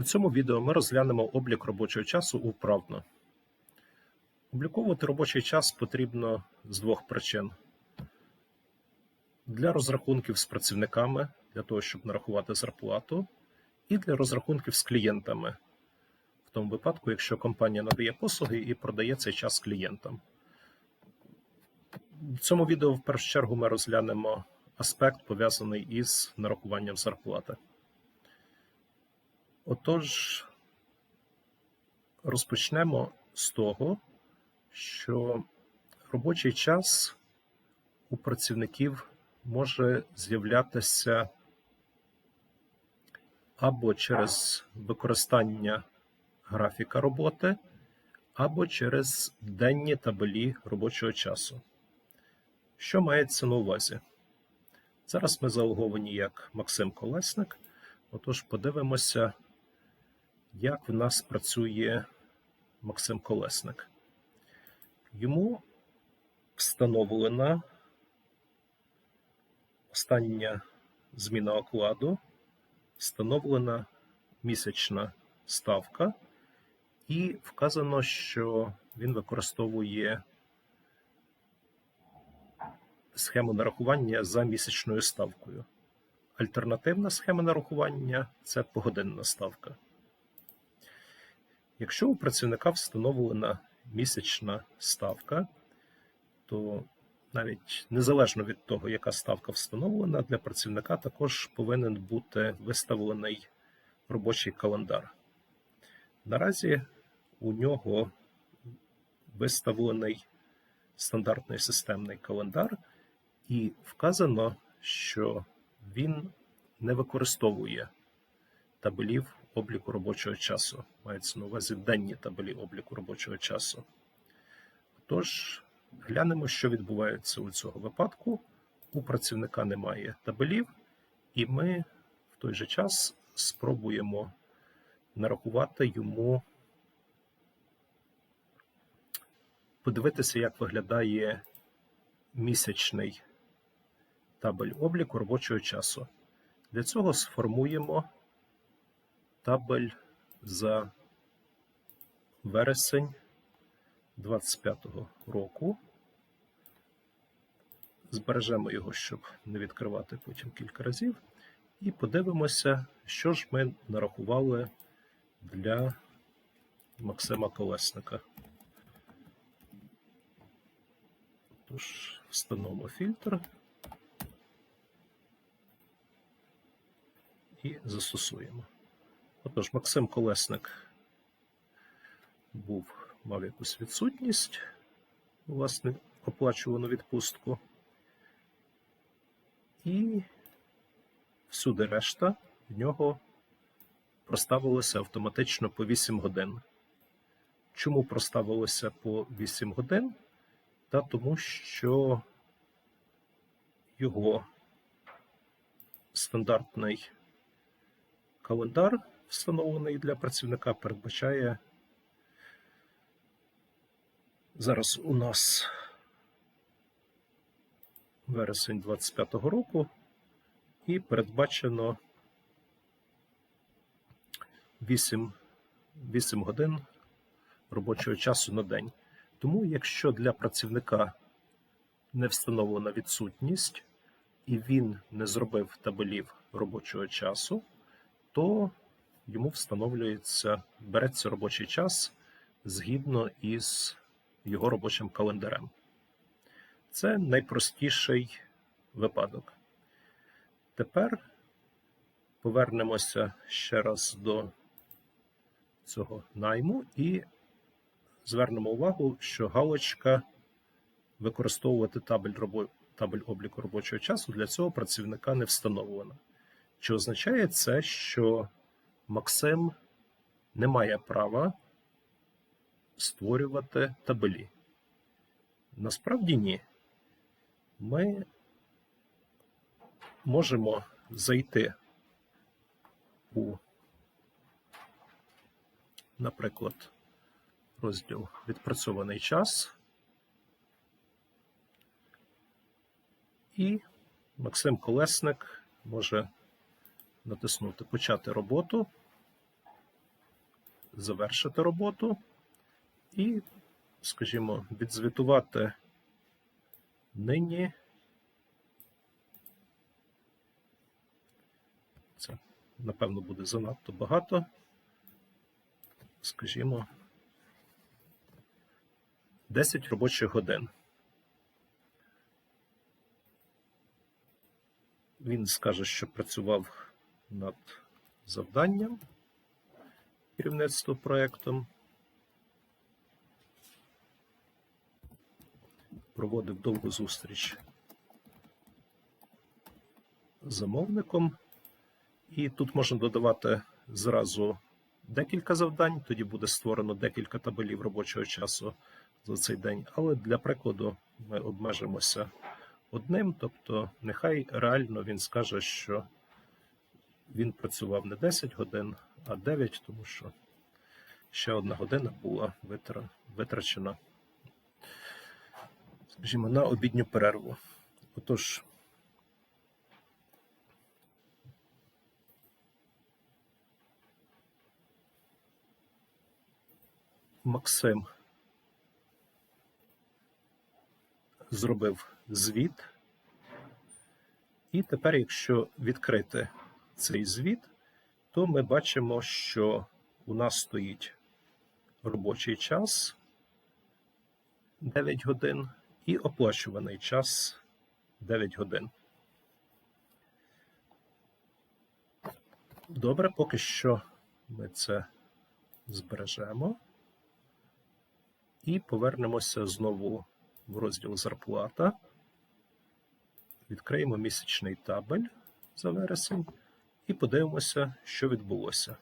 У цьому відео ми розглянемо облік робочого часу у вправно. Обліковувати робочий час потрібно з двох причин: для розрахунків з працівниками, для того, щоб нарахувати зарплату, і для розрахунків з клієнтами, в тому випадку, якщо компанія надає послуги і продає цей час клієнтам. В цьому відео в першу чергу ми розглянемо аспект, пов'язаний із нарахуванням зарплати. Отож, розпочнемо з того, що робочий час у працівників може з'являтися або через використання графіка роботи, або через денні табелі робочого часу. Що мається на увазі? Зараз ми залоговані як Максим Колесник. Отож, подивимося, як в нас працює Максим Колесник. Йому встановлена остання зміна окладу, встановлена місячна ставка, і вказано, що він використовує схему нарахування за місячною ставкою. Альтернативна схема нарахування це погодинна ставка. Якщо у працівника встановлена місячна ставка, то навіть незалежно від того, яка ставка встановлена, для працівника також повинен бути виставлений робочий календар. Наразі у нього виставлений стандартний системний календар, і вказано, що він не використовує табелів обліку робочого часу. Мається на увазі денні табелі обліку робочого часу. Тож, глянемо, що відбувається у цього випадку. У працівника немає табелів, і ми в той же час спробуємо нарахувати йому, подивитися, як виглядає місячний табель обліку робочого часу. Для цього сформуємо табель за вересень 25 року. Збережемо його, щоб не відкривати потім кілька разів. І подивимося, що ж ми нарахували для Максима Колесника. Тож, встановимо фільтр. і застосуємо. Отож, Максим Колесник був, мав якусь відсутність, власне, оплачувану відпустку. І всюди решта в нього проставилося автоматично по 8 годин. Чому проставилося по 8 годин? Та тому, що його стандартний Календар, встановлений для працівника, передбачає. Зараз у нас вересень 25-го року, і передбачено 8, 8 годин робочого часу на день. Тому, якщо для працівника не встановлена відсутність, і він не зробив табелів робочого часу, то йому встановлюється, береться робочий час згідно із його робочим календарем. Це найпростіший випадок. Тепер повернемося ще раз до цього найму і звернемо увагу, що галочка використовувати табель, робо... табель обліку робочого часу для цього працівника не встановлена. Чи означає це, що Максим не має права створювати табелі? Насправді ні. Ми можемо зайти у, наприклад, розділ відпрацьований час. І Максим Колесник може натиснути Почати роботу. Завершити роботу і, скажімо, відзвітувати нині. Це, напевно, буде занадто багато. Скажімо, 10 робочих годин. Він скаже, що працював над завданням керівництва проєктом. Проводив довгу зустріч з замовником. І тут можна додавати зразу декілька завдань, тоді буде створено декілька табелів робочого часу за цей день. Але для прикладу ми обмежимося одним, тобто нехай реально він скаже, що він працював не 10 годин, а 9, тому що ще одна година була витра- витрачена, скажімо, на обідню перерву. Отож, Максим зробив звіт. І тепер, якщо відкрити цей звіт, то ми бачимо, що у нас стоїть робочий час 9 годин і оплачуваний час 9 годин. Добре, поки що ми це збережемо. І повернемося знову в розділ зарплата. Відкриємо місячний табель за вересень і подивимося, що відбулося.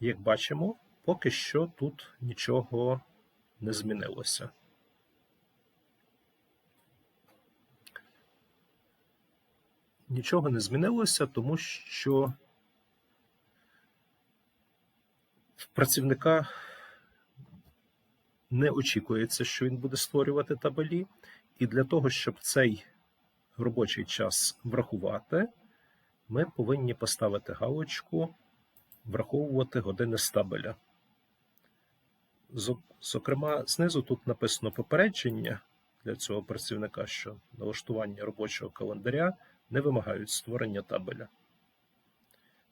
Як бачимо, поки що тут нічого не змінилося. Нічого не змінилося, тому що в працівника не очікується, що він буде створювати табелі. І для того, щоб цей робочий час врахувати, ми повинні поставити галочку враховувати години з табеля. Зокрема, знизу тут написано попередження для цього працівника, що налаштування робочого календаря не вимагають створення табеля.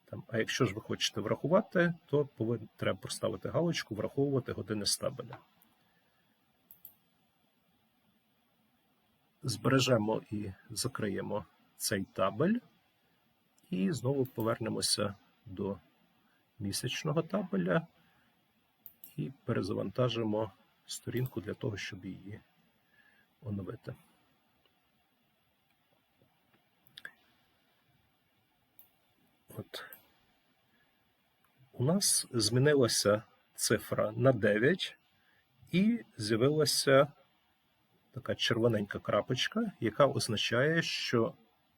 Там, а якщо ж ви хочете врахувати, то повин, треба поставити галочку враховувати години з табеля. Збережемо і закриємо цей табель, і знову повернемося до місячного табеля і перезавантажимо сторінку для того, щоб її оновити. От. У нас змінилася цифра на 9 і з'явилася така червоненька крапочка, яка означає, що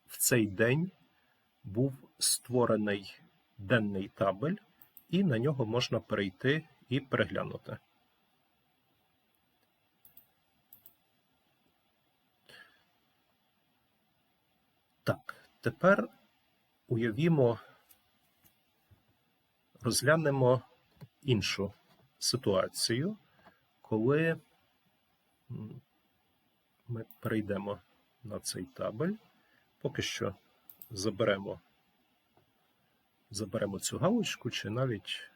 в цей день був створений денний табель, і на нього можна перейти і переглянути. Так, тепер уявімо, розглянемо іншу ситуацію, коли ми перейдемо на цей табель. Поки що заберемо, заберемо цю галочку, чи навіть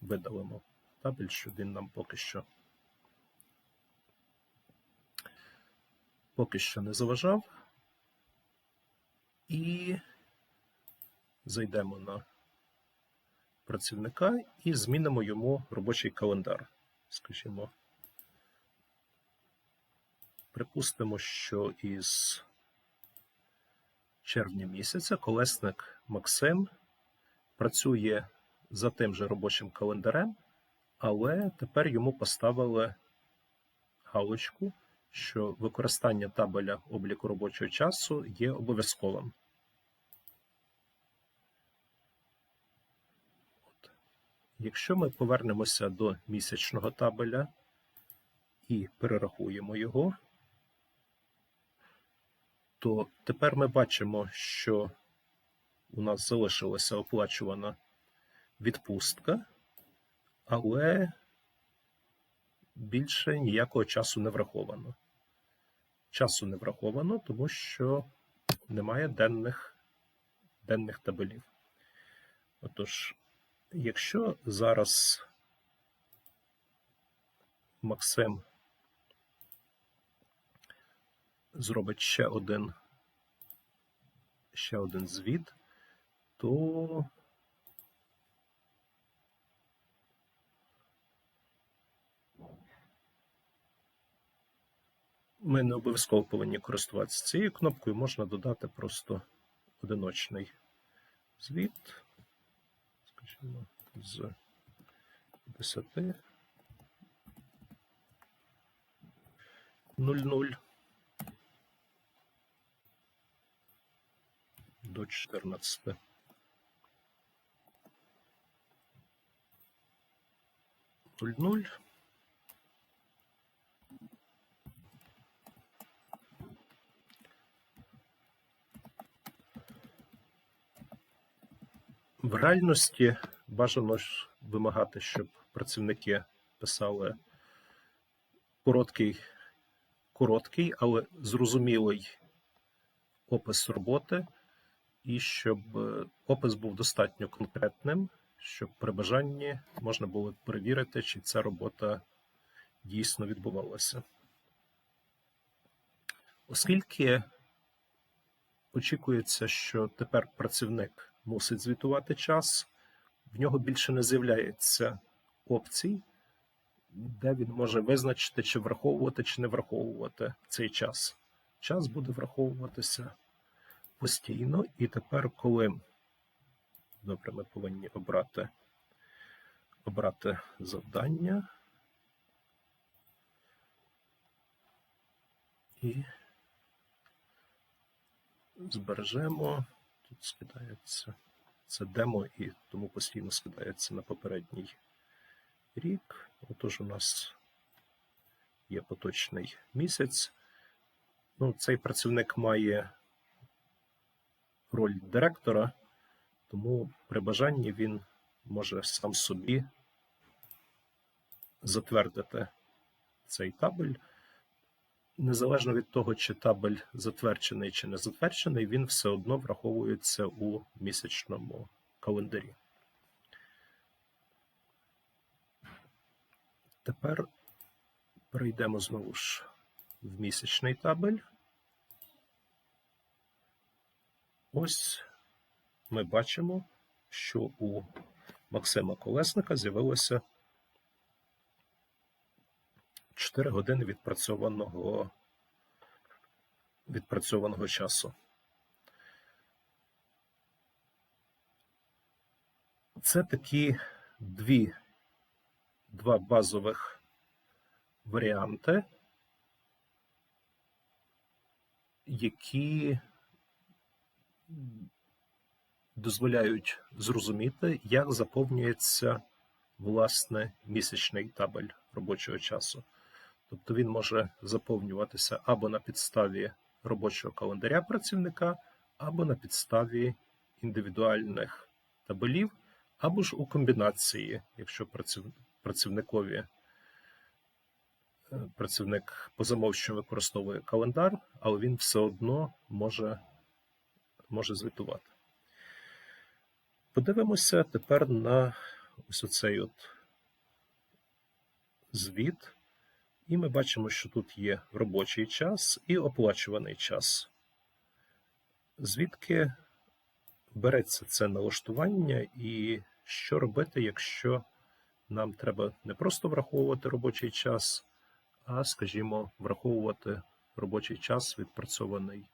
видалимо табель, щоб він нам поки що поки що не заважав. І зайдемо на працівника і змінимо йому робочий календар. Скажімо, припустимо, що із червня місяця колесник Максим працює за тим же робочим календарем, але тепер йому поставили галочку, що використання табеля обліку робочого часу є обов'язковим. Якщо ми повернемося до місячного табеля і перерахуємо його, то тепер ми бачимо, що у нас залишилася оплачувана відпустка, але більше ніякого часу не враховано. Часу не враховано, тому що немає денних, денних табелів. Отож, якщо зараз Максим зробить ще один, ще один звіт, то ми не обов'язково повинні користуватися цією кнопкою, можна додати просто одиночний звіт, скажімо, з 10 00 до 14. Нуль нуль. В реальності бажано вимагати, щоб працівники писали короткий, короткий, але зрозумілий опис роботи, і щоб е, опис був достатньо конкретним, щоб при бажанні можна було перевірити, чи ця робота дійсно відбувалася. Оскільки очікується, що тепер працівник мусить звітувати час, в нього більше не з'являється опцій, де він може визначити, чи враховувати, чи не враховувати цей час. Час буде враховуватися постійно, і тепер, коли добре, ми повинні обрати, обрати завдання і збережемо. Тут скидається це демо, і тому постійно скидається на попередній рік. Отож, у нас є поточний місяць. Ну, Цей працівник має роль директора, тому при бажанні він може сам собі затвердити цей табель. Незалежно від того, чи табель затверджений чи не затверджений, він все одно враховується у місячному календарі. Тепер перейдемо знову ж в місячний табель. Ось ми бачимо, що у Максима Колесника з'явилося 4 години відпрацьованого відпрацьованого часу. Це такі дві, два базових варіанти, які дозволяють зрозуміти, як заповнюється власне місячний табель робочого часу. Тобто він може заповнюватися або на підставі робочого календаря працівника, або на підставі індивідуальних табелів, або ж у комбінації, якщо працівникові е, працівник по замовченню використовує календар, але він все одно може, може звітувати. Подивимося тепер на ось оцей от звіт. І ми бачимо, що тут є робочий час і оплачуваний час. Звідки береться це налаштування, і що робити, якщо нам треба не просто враховувати робочий час, а, скажімо, враховувати робочий час відпрацьований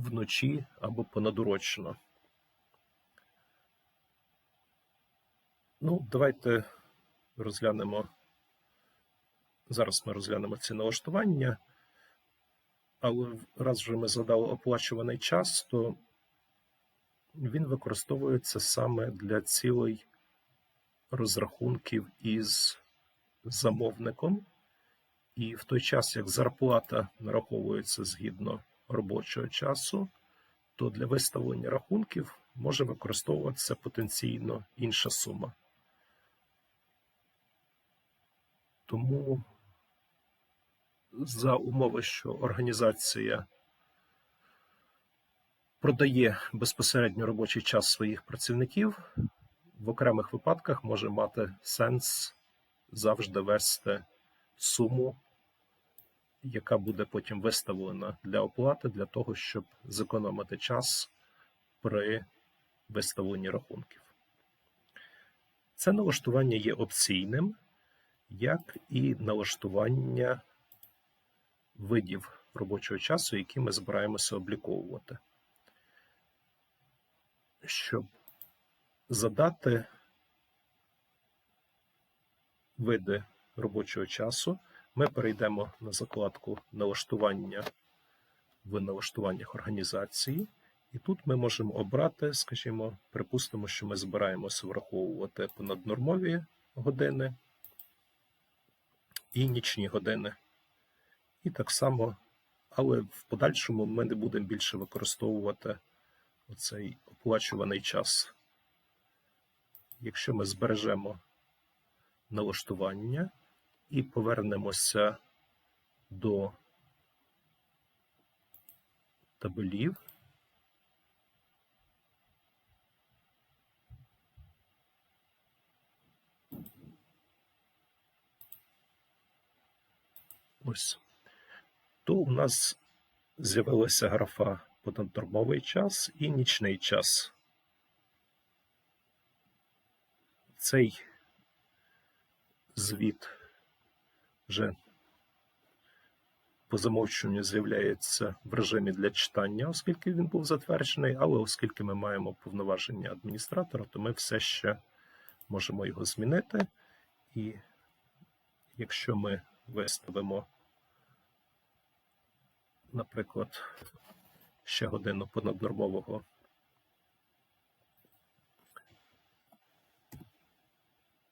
вночі або понадурочно. Ну, давайте розглянемо. Зараз ми розглянемо ці налаштування, але раз вже ми задали оплачуваний час, то він використовується саме для цілей розрахунків із замовником. І в той час, як зарплата нараховується згідно робочого часу, то для виставлення рахунків може використовуватися потенційно інша сума. Тому за умови, що організація продає безпосередньо робочий час своїх працівників, в окремих випадках може мати сенс завжди вести суму, яка буде потім виставлена для оплати, для того, щоб зекономити час при виставленні рахунків. Це налаштування є опційним, як і налаштування видів робочого часу, які ми збираємося обліковувати. Щоб задати види робочого часу, ми перейдемо на закладку налаштування в налаштуваннях організації, і тут ми можемо обрати, скажімо, припустимо, що ми збираємося враховувати понаднормові години і нічні години. І так само, але в подальшому ми не будемо більше використовувати оцей оплачуваний час. Якщо ми збережемо налаштування і повернемося до табелів, ось, то у нас з'явилася графа понаднормовий час і нічний час. Цей звіт вже по замовчуванню з'являється в режимі для читання, оскільки він був затверджений, але оскільки ми маємо повноваження адміністратора, то ми все ще можемо його змінити. І якщо ми виставимо, наприклад, ще годину понаднормового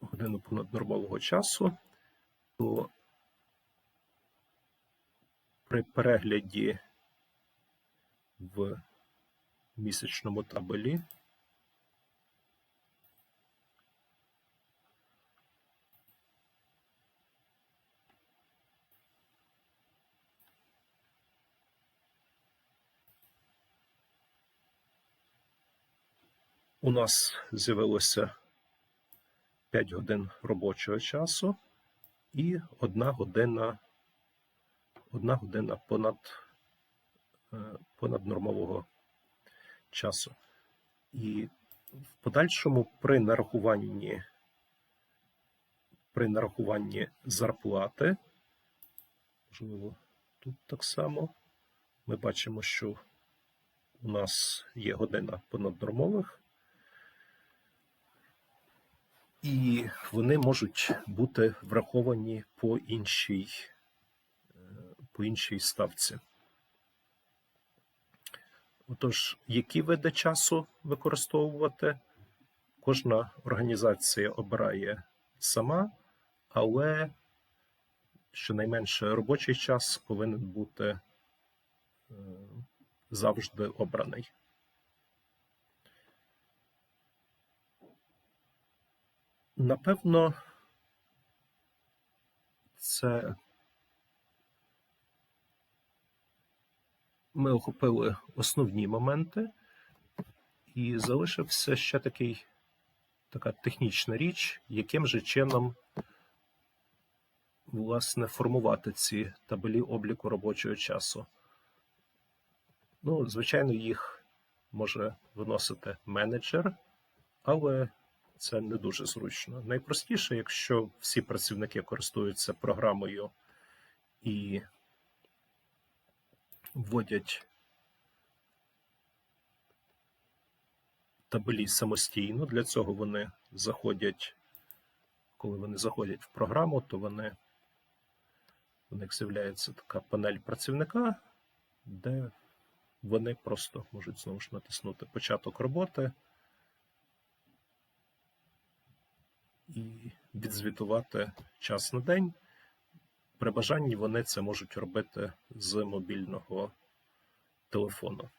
годину понаднормового часу, то при перегляді в місячному табелі. У нас з'явилося 5 годин робочого часу і 1 година, 1 година понад, е, понад нормового часу. І в подальшому при нарахуванні при нарахуванні зарплати, можливо, тут так само, ми бачимо, що у нас є година понаднормових, і вони можуть бути враховані по іншій, по іншій ставці. Отож, які види часу використовувати? Кожна організація обирає сама, але щонайменше робочий час повинен бути е, завжди обраний. Напевно, це ми охопили основні моменти, і залишився ще такий, така технічна річ, яким же чином власне формувати ці табелі обліку робочого часу. Ну, звичайно, їх може виносити менеджер, але це не дуже зручно. Найпростіше, якщо всі працівники користуються програмою і вводять табелі самостійно, для цього вони заходять, коли вони заходять в програму, то вони у них з'являється така панель працівника, де вони просто можуть знову ж натиснути початок роботи. і відзвітувати час на день. При бажанні вони це можуть робити з мобільного телефону.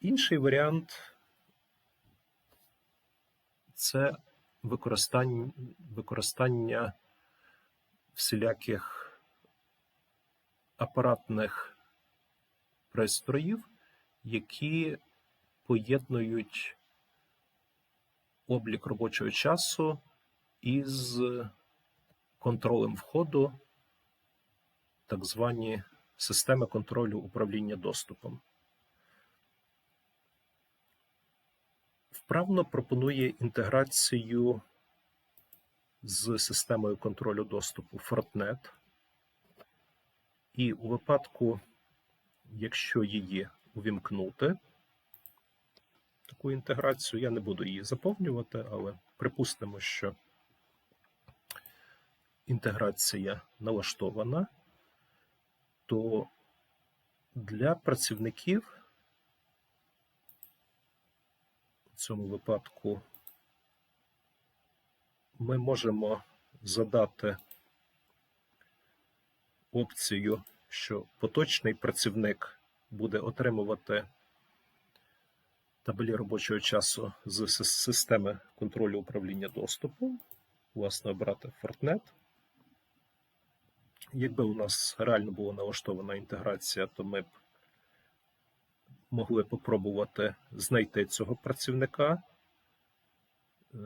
Інший варіант це використання, використання всіляких апаратних пристроїв, які поєднують облік робочого часу із контролем входу, так звані системи контролю управління доступом. Вправно пропонує інтеграцію з системою контролю доступу Fortnet. І у випадку, якщо її увімкнути, таку інтеграцію, я не буду її заповнювати, але припустимо, що інтеграція налаштована, то для працівників в цьому випадку ми можемо задати опцію, що поточний працівник буде отримувати табелі робочого часу з системи контролю управління доступу, власне, обрати Fortnet. Якби у нас реально була налаштована інтеграція, то ми б могли попробувати знайти цього працівника, е,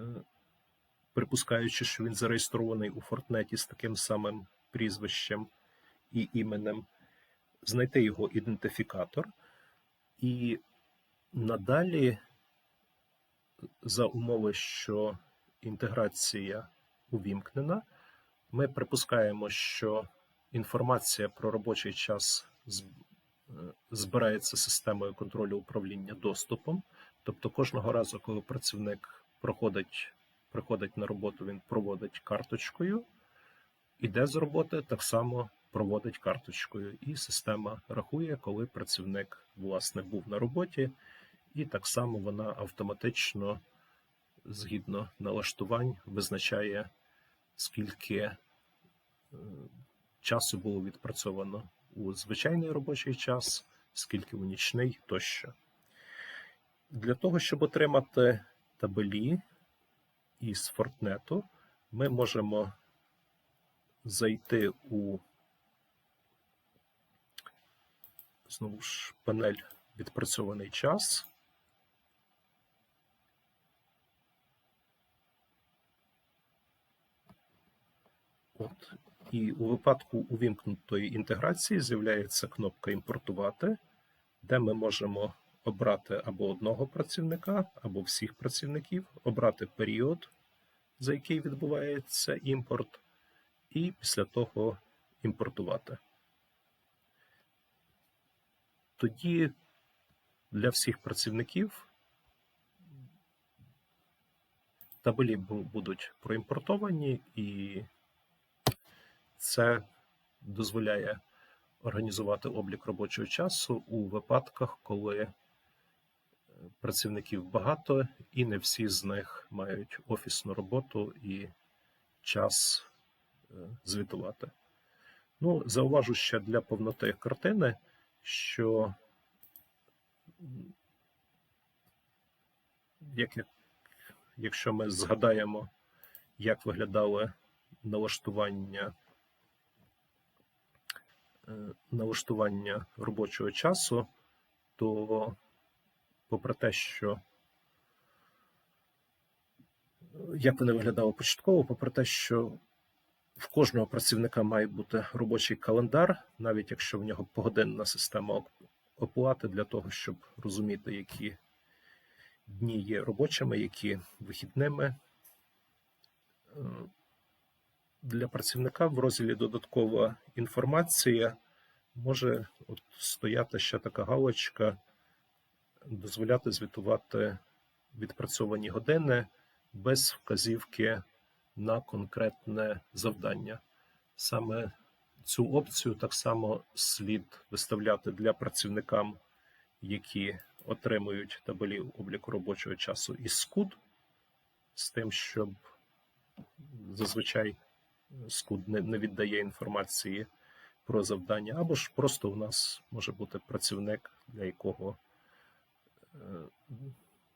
припускаючи, що він зареєстрований у Фортнеті з таким самим прізвищем і іменем, знайти його ідентифікатор. І надалі, за умови, що інтеграція увімкнена, ми припускаємо, що інформація про робочий час збирається системою контролю управління доступом. Тобто кожного разу, коли працівник проходить, приходить на роботу, він проводить карточкою, іде з роботи, так само проводить карточкою. І система рахує, коли працівник власне був на роботі, і так само вона автоматично, згідно налаштувань, визначає, скільки е, часу було відпрацьовано у звичайний робочий час, скільки у нічний тощо. Для того, щоб отримати табелі із Фортнету, ми можемо зайти у знову ж панель відпрацьований час. От, і у випадку увімкнутої інтеграції з'являється кнопка Імпортувати, де ми можемо обрати або одного працівника, або всіх працівників, обрати період, за який відбувається імпорт, і після того імпортувати. Тоді для всіх працівників табелі будуть проімпортовані і це дозволяє організувати облік робочого часу у випадках, коли е, працівників багато, і не всі з них мають офісну роботу і час е, звітувати. Ну, зауважу ще для повноти картини, що як, якщо ми згадаємо, як виглядали налаштування налаштування робочого часу, то, попри те, що як вони виглядали початково, попри те, що в кожного працівника має бути робочий календар, навіть якщо в нього погодинна система оплати, для того, щоб розуміти, які дні є робочими, які вихідними. Для працівника в розділі додаткова інформація може от стояти ще така галочка, дозволяти звітувати відпрацьовані години без вказівки на конкретне завдання. Саме цю опцію так само слід виставляти для працівникам, які отримують табелі обліку робочого часу із скуд, з тим, щоб зазвичай скуд не, не віддає інформації про завдання, або ж просто у нас може бути працівник, для якого е,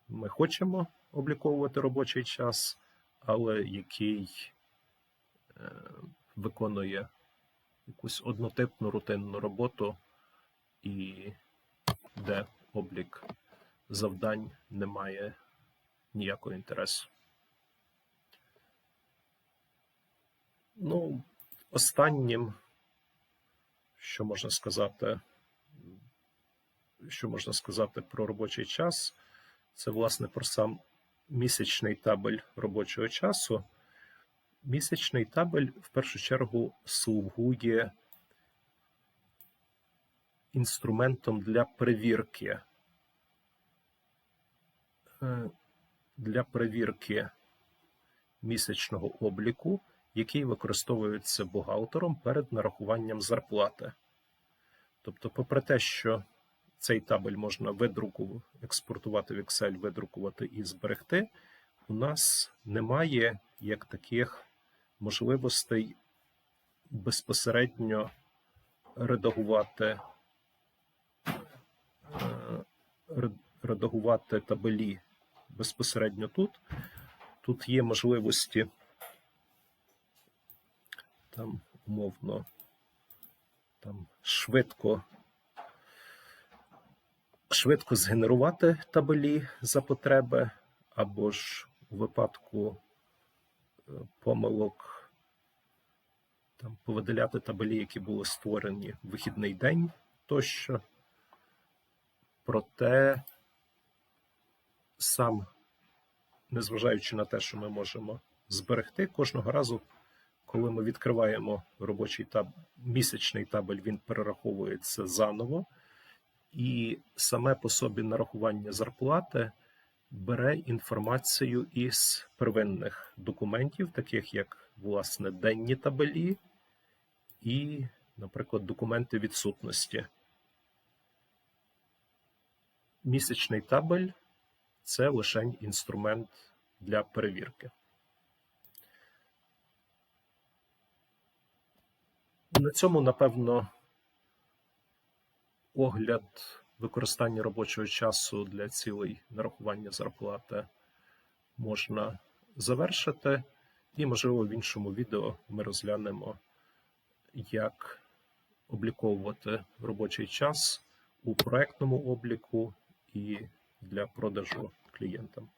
ми хочемо обліковувати робочий час, але який е, виконує якусь однотипну рутинну роботу і де облік завдань не має ніякого інтересу. Ну, останнім, що можна сказати, що можна сказати про робочий час, це власне про сам місячний табель робочого часу. Місячний табель в першу чергу слугує інструментом для перевірки. Е, Для перевірки місячного обліку, який використовується бухгалтером перед нарахуванням зарплати. Тобто, попри те, що цей табель можна видрукувати, експортувати в Excel, видрукувати і зберегти, у нас немає як таких можливостей безпосередньо редагувати, е, редагувати табелі безпосередньо тут. Тут є можливості там умовно там швидко швидко згенерувати табелі за потреби, або ж у випадку е, помилок там, повидаляти табелі, які були створені в вихідний день тощо. Проте сам, незважаючи на те, що ми можемо зберегти кожного разу, коли ми відкриваємо робочий таб... місячний табель, він перераховується заново, і саме по собі нарахування зарплати бере інформацію із первинних документів, таких як власне денні табелі і, наприклад, документи відсутності. Місячний табель це лише інструмент для перевірки. На цьому, напевно, огляд використання робочого часу для цілей нарахування зарплати можна завершити, і, можливо, в іншому відео ми розглянемо, як обліковувати робочий час у проектному обліку і для продажу клієнтам.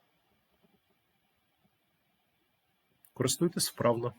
Користуйтесь вправно.